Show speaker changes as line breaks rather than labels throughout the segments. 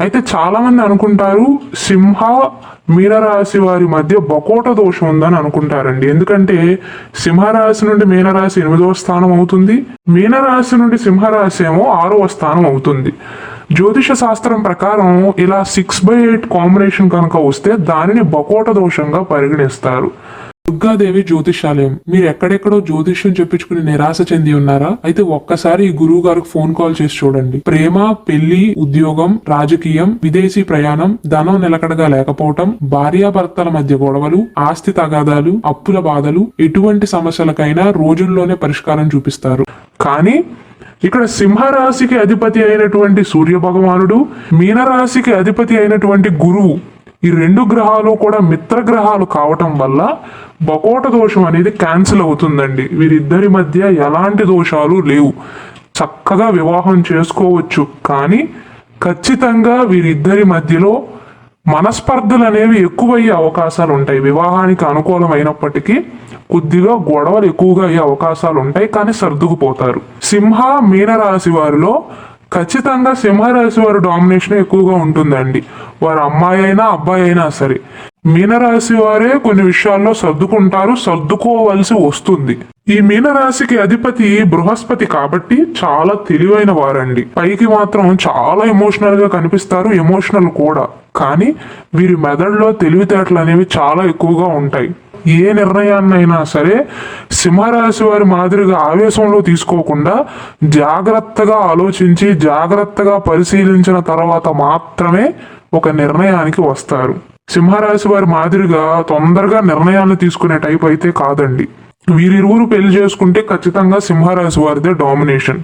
అయితే చాలా మంది అనుకుంటారు సింహ మీనరాశి వారి మధ్య బకోట దోషం ఉందని అనుకుంటారండి. ఎందుకంటే సింహరాశి నుండి మీనరాశి ఎనిమిదవ స్థానం అవుతుంది. మీనరాశి నుండి సింహరాశి ఏమో ఆరవ స్థానం అవుతుంది. జ్యోతిష శాస్త్రం ప్రకారం ఇలా సిక్స్ బై ఎయిట్ కాంబినేషన్ కనుక వస్తే దానిని బకోట దోషంగా పరిగణిస్తారు. దుర్గాదేవి జ్యోతిషాలయం మీరు ఎక్కడెక్కడో జ్యోతిష్యం చెప్పించుకుని నిరాశ చెంది ఉన్నారా? అయితే ఒక్కసారి ఈ గురువు గారికి ఫోన్ కాల్ చేసి చూడండి. ప్రేమ పెళ్ళి ఉద్యోగం రాజకీయం విదేశీ ప్రయాణం ధనం నిలకడగా లేకపోవటం భార్యాభర్తల మధ్య గొడవలు ఆస్తి తగాదాలు అప్పుల బాధలు ఎటువంటి సమస్యలకైనా రోజుల్లోనే పరిష్కారం చూపిస్తారు. కానీ ఇక్కడ సింహరాశికి అధిపతి అయినటువంటి సూర్య భగవానుడు మీనరాశికి అధిపతి అయినటువంటి గురువు ఈ రెండు గ్రహాలు కూడా మిత్ర గ్రహాలు కావటం వల్ల బకోట దోషం అనేది క్యాన్సిల్ అవుతుందండి. వీరిద్దరి మధ్య ఎలాంటి దోషాలు లేవు. చక్కగా వివాహం చేసుకోవచ్చు. కానీ ఖచ్చితంగా వీరిద్దరి మధ్యలో మనస్పర్ధలు అనేవి ఎక్కువయ్యే అవకాశాలు ఉంటాయి. వివాహానికి అనుకూలమైనప్పటికీ కొద్దిగా గొడవలు ఎక్కువగా అయ్యే అవకాశాలు ఉంటాయి. కానీ సర్దుకుపోతారు. సింహ మీనరాశి వారిలో ఖచ్చితంగా సింహరాశి వారి డామినేషన్ ఎక్కువగా ఉంటుందండి. వారి అమ్మాయి అయినా అబ్బాయి అయినా సరే. మీనరాశి వారే కొన్ని విషయాల్లో సర్దుకుంటారు సర్దుకోవలసి వస్తుంది. ఈ మీనరాశికి అధిపతి బృహస్పతి కాబట్టి చాలా తెలివైన వారండి. పైకి మాత్రం చాలా ఎమోషనల్గా కనిపిస్తారు ఎమోషనల్ కూడా. కానీ వీరి మెదడులో తెలివితేటలు అనేవి చాలా ఎక్కువగా ఉంటాయి. ఏ నిర్ణయాన్నైనా సరే సింహరాశి వారి మాదిరిగా ఆవేశంలో తీసుకోకుండా జాగ్రత్తగా ఆలోచించి జాగ్రత్తగా పరిశీలించిన తర్వాత మాత్రమే ఒక నిర్ణయానికి వస్తారు. సింహరాశి వారి మాదిరిగా తొందరగా నిర్ణయాలు తీసుకునే టైప్ అయితే కాదండి. వీరిరువురు పెళ్ళి చేసుకుంటే ఖచ్చితంగా సింహరాశి వారిదే డామినేషన్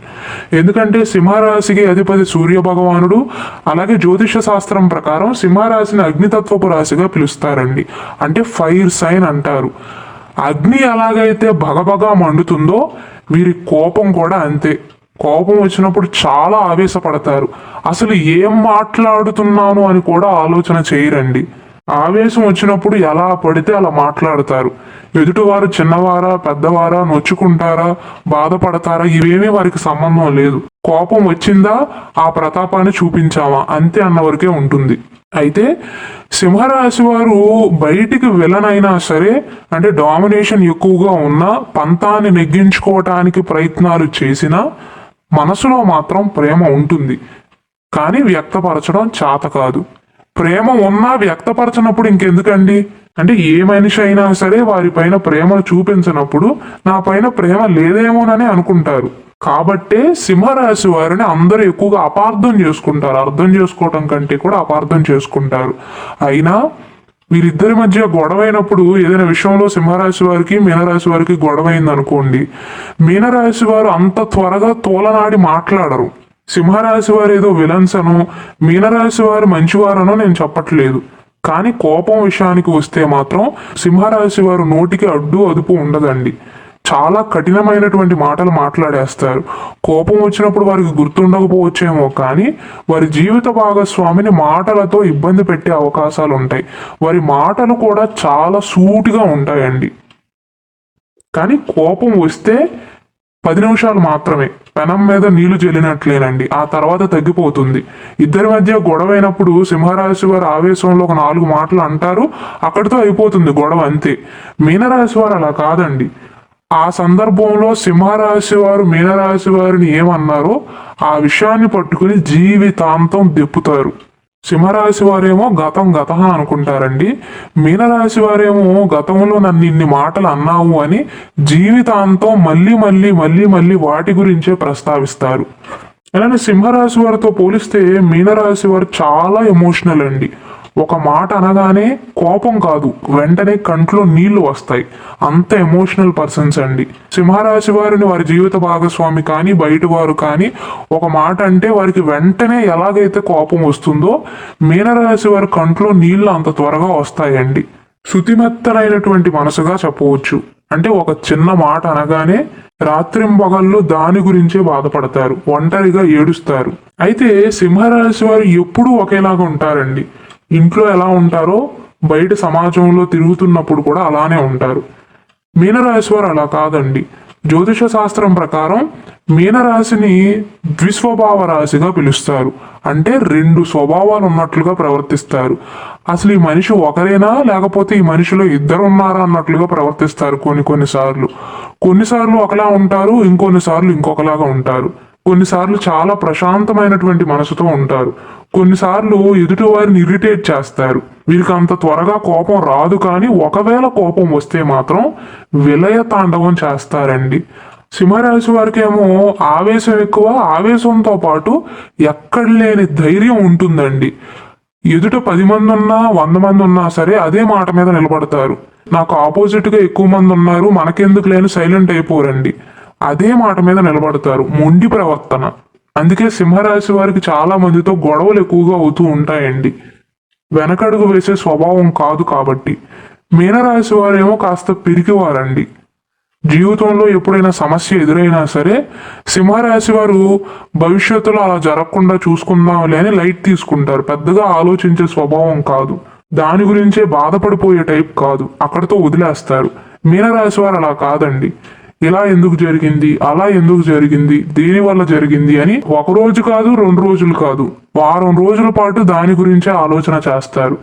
ఎందుకంటే సింహరాశికి అధిపతి సూర్య భగవానుడు అలాగే జ్యోతిష శాస్త్రం ప్రకారం సింహరాశిని అగ్నితత్వపు రాశిగా పిలుస్తారండి. అంటే ఫైర్ సైన్ అంటారు. అగ్ని ఎలాగైతే భగభగా మండుతుందో వీరి కోపం కూడా అంతే. కోపం వచ్చినప్పుడు చాలా ఆవేశపడతారు. అసలు ఏం మాట్లాడుతున్నాను అని కూడా ఆలోచన చేయరండి. ఆవేశం వచ్చినప్పుడు ఎలా పడితే అలా మాట్లాడతారు. ఎదుటివారు చిన్నవారా పెద్దవారా నొచ్చుకుంటారా బాధపడతారా ఇవేమీ వారికి సంబంధం లేదు. కోపం వచ్చిందా ఆ ప్రతాపాన్ని చూపించామా అంతే అన్నవరకే ఉంటుంది. అయితే సింహరాశి వారు బయటికి విలనైనా సరే అంటే డామినేషన్ ఎక్కువగా ఉన్నా పంతాన్ని నెగ్గించుకోవటానికి ప్రయత్నాలు చేసినా మనసులో మాత్రం ప్రేమ ఉంటుంది. కానీ వ్యక్తపరచడం చేత కాదు. ప్రేమ ఉన్నా వ్యక్తపరచనప్పుడు ఇంకెందుకండి? అంటే ఏ మనిషి అయినా సరే వారిపైన ప్రేమను చూపించినప్పుడు నా పైన ప్రేమ లేదేమోనని అనుకుంటారు. కాబట్టే సింహరాశి వారిని అందరూ ఎక్కువగా అపార్థం చేసుకుంటారు. అర్థం చేసుకోవటం కంటే కూడా అపార్థం చేసుకుంటారు. అయినా వీరిద్దరి మధ్య గొడవైనప్పుడు ఏదైనా విషయంలో సింహరాశి వారికి మీనరాశి వారికి గొడవైంది అనుకోండి మీనరాశి వారు అంత త్వరగా తోలనాడి మాట్లాడరు. సింహరాశి వారు ఏదో విలన్స్ అను మీనరాశి వారు మంచివారనో నేను చెప్పట్లేదు. కానీ కోపం విషయానికి వస్తే మాత్రం సింహరాశి వారు నోటికి అడ్డు అదుపు ఉండదండి. చాలా కఠినమైనటువంటి మాటలు మాట్లాడేస్తారు. కోపం వచ్చినప్పుడు వారికి గుర్తుండకపోవచ్చేమో కానీ వారి జీవిత భాగస్వామిని మాటలతో ఇబ్బంది పెట్టే అవకాశాలు ఉంటాయి. వారి మాటలు కూడా చాలా సూటిగా ఉంటాయండి. కానీ కోపం వస్తే పది నిమిషాలు మాత్రమే. పెనం మీద నీళ్ళు చెల్లినట్లేనండి ఆ తర్వాత తగ్గిపోతుంది. ఇద్దరి మధ్య గొడవైనప్పుడు సింహరాశి వారు ఆవేశంలో ఒక నాలుగు మాటలు అంటారు. అక్కడితో అయిపోతుంది గొడవ అంతే. మీనరాశి వారు అలా కాదండి. ఆ సందర్భంలో సింహరాశి వారు మీనరాశి వారిని ఏమన్నారో ఆ విషయాన్ని పట్టుకుని జీవితాంతం దెప్పుతారు సింహరాశి వారేమో గతం గత అనుకుంటారండి. మీనరాశి వారేమో గతంలో నన్ను ఇన్ని మాటలు అన్నావు అని జీవితాంతం మళ్ళీ మళ్ళీ మళ్ళీ మళ్ళీ వాటి గురించే ప్రస్తావిస్తారు. అలానే సింహరాశి వారితో పోలిస్తే మీనరాశి వారు చాలా ఎమోషనల్ అండి. ఒక మాట అనగానే కోపం కాదు వెంటనే కంట్లో నీళ్ళు వస్తాయి. అంత ఎమోషనల్ పర్సన్స్ అండి. సింహరాశి వారిని వారి జీవిత భాగస్వామి కానీ బయట వారు కానీ ఒక మాట అంటే వారికి వెంటనే ఎలాగైతే కోపం వస్తుందో మీనరాశి వారి కంట్లో నీళ్ళు అంత త్వరగా వస్తాయండి. శుతిమెత్తనైనటువంటి మనసుగా చెప్పవచ్చు. అంటే ఒక చిన్న మాట అనగానే రాత్రింబగళ్ళు దాని గురించే బాధపడతారు ఒంటరిగా ఏడుస్తారు. అయితే సింహరాశి వారు ఎప్పుడూ ఒకేలాగా ఉంటారండి. ఇంట్లో ఎలా ఉంటారో బయట సమాజంలో తిరుగుతున్నప్పుడు కూడా అలానే ఉంటారు. మీనరాశివారు అలా కాదండి. జ్యోతిష శాస్త్రం ప్రకారం మీనరాశిని ద్విస్వభావ రాశిగా పిలుస్తారు. అంటే రెండు స్వభావాలు ఉన్నట్లుగా ప్రవర్తిస్తారు. అసలు ఈ మనిషి ఒకరేనా? లేకపోతే ఈ మనిషిలో ఇద్దరు ఉన్నారా అన్నట్లుగా ప్రవర్తిస్తారు కొన్ని కొన్నిసార్లు కొన్నిసార్లు ఒకలా ఉంటారు ఇంకొన్నిసార్లు ఇంకొకలాగా ఉంటారు. కొన్నిసార్లు చాలా ప్రశాంతమైనటువంటి మనసుతో ఉంటారు. కొన్నిసార్లు ఎదుటి వారిని ఇరిటేట్ చేస్తారు. వీరికి అంత త్వరగా కోపం రాదు కానీ ఒకవేళ కోపం వస్తే మాత్రం విలయ తాండవం చేస్తారండి. సింహరాశి వారికి ఏమో ఆవేశం ఎక్కువ ఆవేశంతో పాటు ఎక్కడ లేని ధైర్యం ఉంటుందండి. ఎదుట పది మంది ఉన్నా వంద మంది ఉన్నా సరే అదే మాట మీద నిలబడతారు. నాకు ఆపోజిట్గా ఎక్కువ మంది ఉన్నారు మనకెందుకు లేని సైలెంట్ అయిపోరండి. అదే మాట మీద నిలబడతారు. మొండి ప్రవర్తన. అందుకే సింహరాశి వారికి చాలా మందితో గొడవలు ఎక్కువగా అవుతూ ఉంటాయండి. వెనకడుగు వేసే స్వభావం కాదు కాబట్టి. మీనరాశి వారేమో కాస్త పిరికివారండి. జీవితంలో ఎప్పుడైనా సమస్య ఎదురైనా సరే సింహరాశి వారు భవిష్యత్తులో అలా జరగకుండా చూసుకుందాంలే అని లైట్ తీసుకుంటారు. పెద్దగా ఆలోచించే స్వభావం కాదు. దాని గురించే బాధపడిపోయే టైప్ కాదు. అక్కడితో వదిలేస్తారు. మీనరాశి వారు అలా కాదండి. ఇలా ఎందుకు జరిగింది? అలా ఎందుకు జరిగింది? దేని వల్ల జరిగింది అని ఒక రోజు కాదు రెండు రోజులు కాదు. వారం రోజుల పాటు దాని గురించే ఆలోచన చేస్తారు.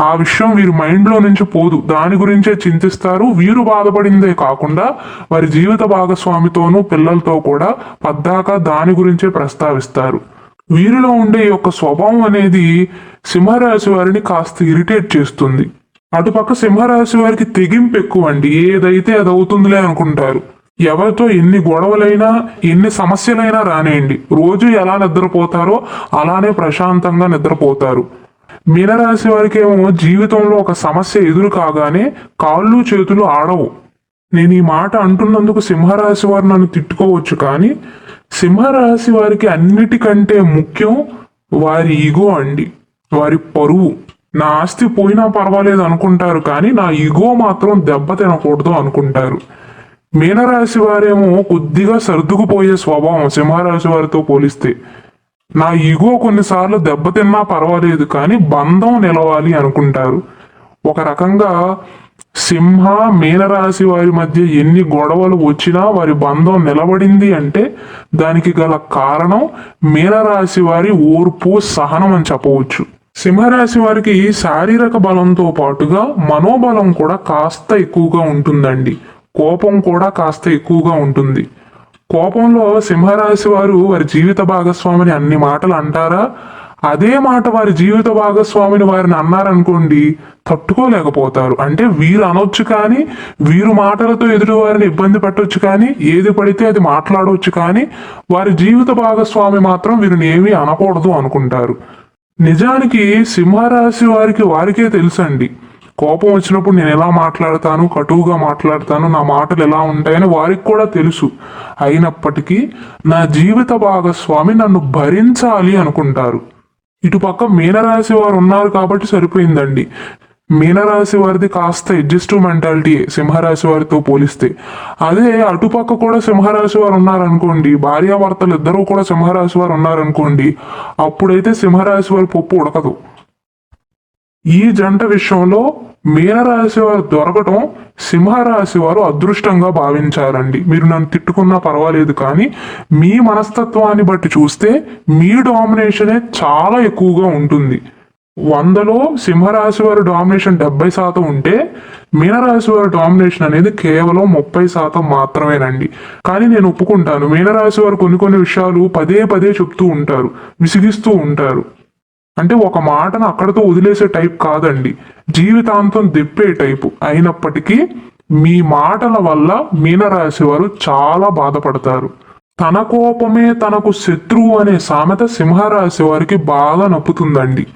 ఆ విషయం వీరి మైండ్లో నుంచి పోదు. దాని గురించే చింతిస్తారు. వీరు బాధపడిందే కాకుండా వారి జీవిత భాగస్వామితోనూ పిల్లలతో కూడా పద్దాక దాని గురించే ప్రస్తావిస్తారు. వీరిలో ఉండే యొక్క స్వభావం అనేది సింహరాశి వారిని కాస్త ఇరిటేట్ చేస్తుంది. అటుపక్క సింహరాశి వారికి తెగింపు ఎక్కువ అండి ఏదైతే అది అవుతుందిలే అనుకుంటారు. ఎవరితో ఎన్ని గొడవలైనా ఎన్ని సమస్యలైనా రానేయండి. రోజు ఎలా నిద్రపోతారో అలానే ప్రశాంతంగా నిద్రపోతారు. మీనరాశి వారికి ఏమో జీవితంలో ఒక సమస్య ఎదురు కాగానే కాళ్ళు చేతులు ఆడవు. నేను ఈ మాట అంటున్నందుకు సింహరాశి వారు నన్ను తిట్టుకోవచ్చు కానీ సింహరాశి వారికి అన్నిటికంటే ముఖ్యం వారి ఈగో అండి. వారి పరువు. నా ఆస్తి పోయినా పర్వాలేదు అనుకుంటారు కానీ నా ఈగో మాత్రం దెబ్బ తినకూడదు అనుకుంటారు. మీనరాశి వారేమో కొద్దిగా సర్దుకుపోయే స్వభావం సింహరాశి వారితో పోలిస్తే. నా ఈగో కొన్నిసార్లు దెబ్బతిన్నా పర్వాలేదు కానీ బంధం నిలవాలి అనుకుంటారు. ఒక రకంగా సింహ మీనరాశి వారి మధ్య ఎన్ని గొడవలు వచ్చినా వారి బంధం నిలబడింది అంటే దానికి గల కారణం మీనరాశి వారి ఓర్పు సహనం అని చెప్పవచ్చు. సింహరాశి వారికి శారీరక బలంతో పాటుగా మనోబలం కూడా కాస్త ఎక్కువగా ఉంటుందండి. కోపం కూడా కాస్త ఎక్కువగా ఉంటుంది. కోపంలో సింహరాశి వారు వారి జీవిత భాగస్వామిని అన్ని మాటలు అంటారా? అదే మాట వారి జీవిత భాగస్వామిని వారిని అన్నారనుకోండి తట్టుకోలేకపోతారు. అంటే వీరు అనొచ్చు కానీ వీరు మాటలతో ఎదుటి వారిని ఇబ్బంది పెట్టవచ్చు కానీ ఏది పడితే అది మాట్లాడవచ్చు కానీ వారి జీవిత భాగస్వామి మాత్రం వీరిని ఏమీ అనకూడదు అనుకుంటారు. నిజానికి సింహరాశి వారికి వారికే తెలుసండి. కోపం వచ్చినప్పుడు నేను ఎలా మాట్లాడతాను కటువుగా మాట్లాడతాను నా మాటలు ఎలా ఉంటాయని వారికి కూడా తెలుసు. అయినప్పటికీ నా జీవిత భాగస్వామి నన్ను భరించాలి అనుకుంటారు. ఇటుపక్క మీనరాశి వారు ఉన్నారు కాబట్టి సరిపోయిందండి. మీనరాశి వారిది కాస్త ఎడ్జస్టివ్ మెంటాలిటీ సింహరాశి వారితో పోలిస్తే. అదే అటుపక్క కూడా సింహరాశి వారు ఉన్నారనుకోండి భార్యాభర్తలు ఇద్దరూ కూడా సింహరాశి వారు ఉన్నారనుకోండి అప్పుడైతే సింహరాశి వారి పప్పు ఉడకదు. ఈ జంట విషయంలో మీనరాశి వారు దొరకటం సింహరాశి వారు అదృష్టంగా భావించారండి. మీరు నన్ను తిట్టుకున్నా పర్వాలేదు కానీ మీ మనస్తత్వాన్ని బట్టి చూస్తే మీ డామినేషనే చాలా ఎక్కువగా ఉంటుంది. వందలో సింహరాశి వారి డామినేషన్ డెబ్బై శాతం ఉంటే మీనరాశి వారి డామినేషన్ అనేది కేవలం ముప్పై శాతం మాత్రమేనండి. కానీ నేను ఒప్పుకుంటాను మీనరాశి వారు కొన్ని కొన్ని విషయాలు పదే పదే చెప్తూ ఉంటారు విసిగిస్తూ ఉంటారు. అంటే ఒక మాటను అక్కడతో వదిలేసే టైప్ కాదండి. జీవితాంతం దిప్పే టైపు. అయినప్పటికీ మీ మాటల వల్ల మీనరాశి వారు చాలా బాధపడతారు. తన కోపమే తనకు శత్రువు అనే సామెత సింహరాశి వారికి బాగా నప్పుతుందండి.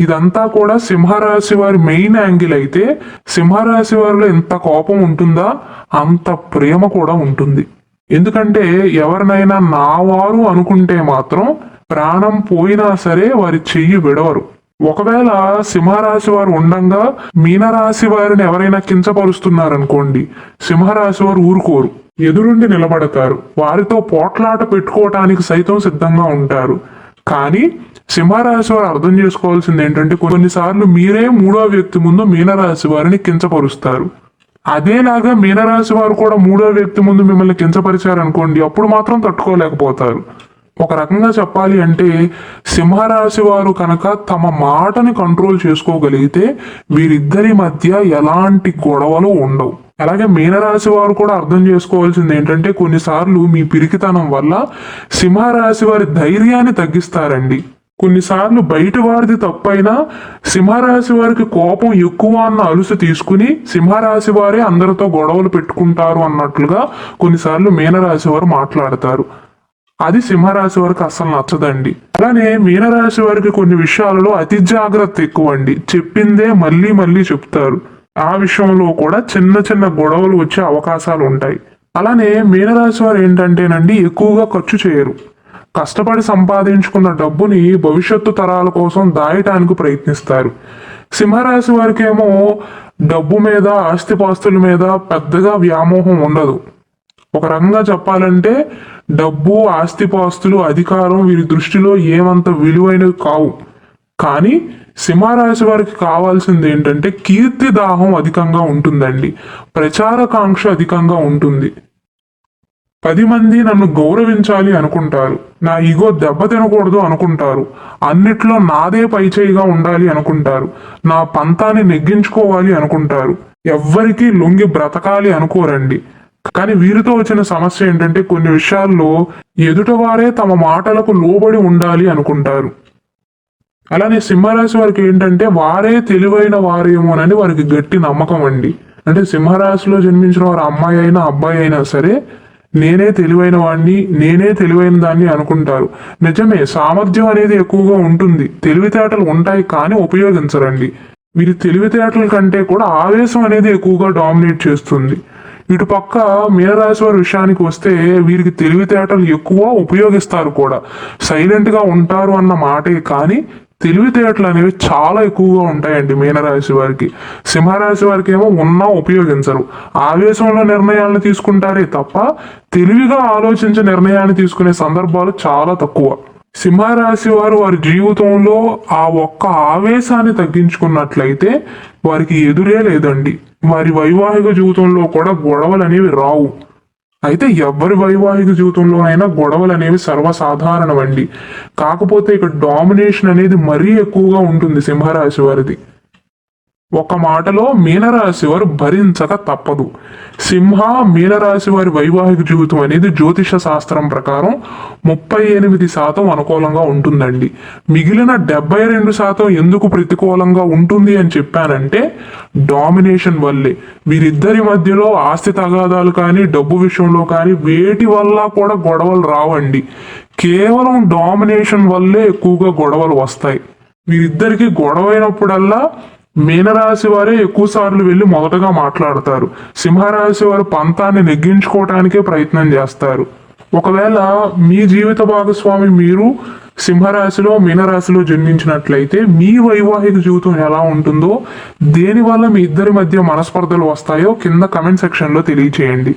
ఇదంతా కూడా సింహరాశి వారి మెయిన్ యాంగిల్ అయితే సింహరాశి వారిలో ఎంత కోపం ఉంటుందా అంత ప్రేమ కూడా ఉంటుంది. ఎందుకంటే ఎవరినైనా నా వారు అనుకుంటే మాత్రం ప్రాణం పోయినా సరే వారి చెయ్యి విడవరు. ఒకవేళ సింహరాశి వారు ఉండంగా మీనరాశి వారిని ఎవరైనా కించపరుస్తున్నారనుకోండి సింహరాశి వారు ఊరుకోరు ఎదురుండి నిలబడతారు. వారితో పోట్లాట పెట్టుకోవటానికి సైతం సిద్ధంగా ఉంటారు. కానీ సింహరాశి వారు అర్థం చేసుకోవాల్సింది ఏంటంటే కొన్నిసార్లు మీరే మూడో వ్యక్తి ముందు మీనరాశి వారిని కించపరుస్తారు. అదేలాగా మీనరాశి వారు కూడా మూడో వ్యక్తి ముందు మిమ్మల్ని కించపరిచారనుకోండి అప్పుడు మాత్రం తట్టుకోలేకపోతారు. ఒక రకంగా చెప్పాలి అంటే సింహరాశి వారు కనుక తమ మాటని కంట్రోల్ చేసుకోగలిగితే వీరిద్దరి మధ్య ఎలాంటి గొడవలు ఉండవు. అలాగే మీనరాశి వారు కూడా అర్థం చేసుకోవాల్సింది ఏంటంటే కొన్నిసార్లు మీ పిరికితనం వల్ల సింహరాశి వారి ధైర్యాన్ని తగ్గిస్తారండి. కొన్నిసార్లు బయట వారిది తప్పైనా సింహరాశి వారికి కోపం ఎక్కువ అన్న అలుసు తీసుకుని సింహరాశి వారే అందరితో గొడవలు పెట్టుకుంటారు అన్నట్లుగా కొన్నిసార్లు మీనరాశి వారు మాట్లాడతారు. అది సింహరాశి వారికి అస్సలు నచ్చదండి. అలానే మీనరాశి వారికి కొన్ని విషయాలలో అతి జాగ్రత్త ఎక్కువ అండి చెప్పిందే మళ్ళీ మళ్ళీ చెప్తారు. ఆ విషయంలో కూడా చిన్న చిన్న గొడవలు వచ్చే అవకాశాలు ఉంటాయి. అలానే మీనరాశి వారు ఏంటంటేనండి ఎక్కువగా ఖర్చు చేయరు. కష్టపడి సంపాదించుకున్న డబ్బుని భవిష్యత్తు తరాల కోసం దాయటానికి ప్రయత్నిస్తారు. సింహరాశి వారికేమో డబ్బు మీద ఆస్తిపాస్తుల మీద పెద్దగా వ్యామోహం ఉండదు. ఒక రకంగా చెప్పాలంటే డబ్బు ఆస్తిపాస్తులు అధికారం వీరి దృష్టిలో ఏమంత విలువైనవి కావు. కానీ సింహరాశి వారికి కావాల్సింది ఏంటంటే కీర్తి దాహం అధికంగా ఉంటుందండి. ప్రచారకాంక్ష అధికంగా ఉంటుంది. పది మంది నన్ను గౌరవించాలి అనుకుంటారు. నా ఈగో దెబ్బ తినకూడదు అనుకుంటారు. అన్నిట్లో నాదే పైచేయిగా ఉండాలి అనుకుంటారు. నా పంతాన్ని నెగ్గించుకోవాలి అనుకుంటారు. ఎవ్వరికీ లొంగి బ్రతకాలి అనుకోరండి. కానీ వీరితో వచ్చిన సమస్య ఏంటంటే కొన్ని విషయాల్లో ఎదుటవారే తమ మాటలకు లోబడి ఉండాలి అనుకుంటారు. అలానే సింహరాశి వారికి ఏంటంటే వారే తెలివైన వారేమోనని వారికి గట్టి నమ్మకం అండి. అంటే సింహరాశిలో జన్మించిన వారు అమ్మాయి అయినా అబ్బాయి అయినా సరే నేనే తెలివైన వాడిని నేనే తెలివైన దాన్ని అనుకుంటారు. నిజమే సామర్థ్యం అనేది ఎక్కువగా ఉంటుంది. తెలివితేటలు ఉంటాయి కానీ ఉపయోగించరండి. వీరి తెలివితేటల కంటే కూడా ఆవేశం అనేది ఎక్కువగా డామినేట్ చేస్తుంది. ఇటు పక్క మీనరాశి వారి విషయానికి వస్తే వీరికి తెలివితేటలు ఎక్కువ ఉపయోగిస్తారు కూడా. సైలెంట్గా ఉంటారు అన్న మాటే కానీ తెలివితేటలు అనేవి చాలా ఎక్కువగా ఉంటాయండి మీనరాశి వారికి. సింహరాశి వారికి ఏమో ఉన్నా ఉపయోగించరు. ఆవేశంలో నిర్ణయాలను తీసుకుంటారే తప్ప తెలివిగా ఆలోచించే నిర్ణయాన్ని తీసుకునే సందర్భాలు చాలా తక్కువ. సింహరాశి వారు వారి జీవితంలో ఆ ఒక్క ఆవేశాన్ని తగ్గించుకున్నట్లయితే వారికి ఎదురే లేదండి. వారి వైవాహిక జీవితంలో కూడా గొడవలు అనేవి రావు. అయితే ఎవరి వైవాహిక జీవితంలోనైనా గొడవలు అనేవి సర్వసాధారణమండి. కాకపోతే ఇక్కడ డామినేషన్ అనేది మరీ ఎక్కువగా ఉంటుంది సింహరాశి వారిది. ఒక మాటలో మీనరాశి వారు భరించక తప్పదు. సింహ మీనరాశి వారి వైవాహిక జీవితం అనేది జ్యోతిష శాస్త్రం ప్రకారం ముప్పై ఎనిమిది శాతం అనుకూలంగా ఉంటుందండి. మిగిలిన డెబ్బై రెండు శాతం ఎందుకు ప్రతికూలంగా ఉంటుంది అని చెప్పానంటే డామినేషన్ వల్లే. వీరిద్దరి మధ్యలో ఆస్తి తగాదాలు కానీ డబ్బు విషయంలో కానీ వేటి వల్ల కూడా గొడవలు రావండి. కేవలం డామినేషన్ వల్లే ఎక్కువగా గొడవలు వస్తాయి. వీరిద్దరికి గొడవైనప్పుడల్లా మీనరాశి వారే ఎక్కువ సార్లు వెళ్ళి మొదటగా మాట్లాడతారు. సింహరాశి వారు పంతాన్ని నెగ్గించుకోవటానికే ప్రయత్నం చేస్తారు. ఒకవేళ మీ జీవిత భాగస్వామి మీరు సింహరాశిలో మీనరాశిలో జన్మించినట్లయితే మీ వైవాహిక జీవితం ఎలా ఉంటుందో దేనివల్ల మీ ఇద్దరి మధ్య మనస్పర్ధలు వస్తాయో కింద కమెంట్ సెక్షన్లో తెలియచేయండి.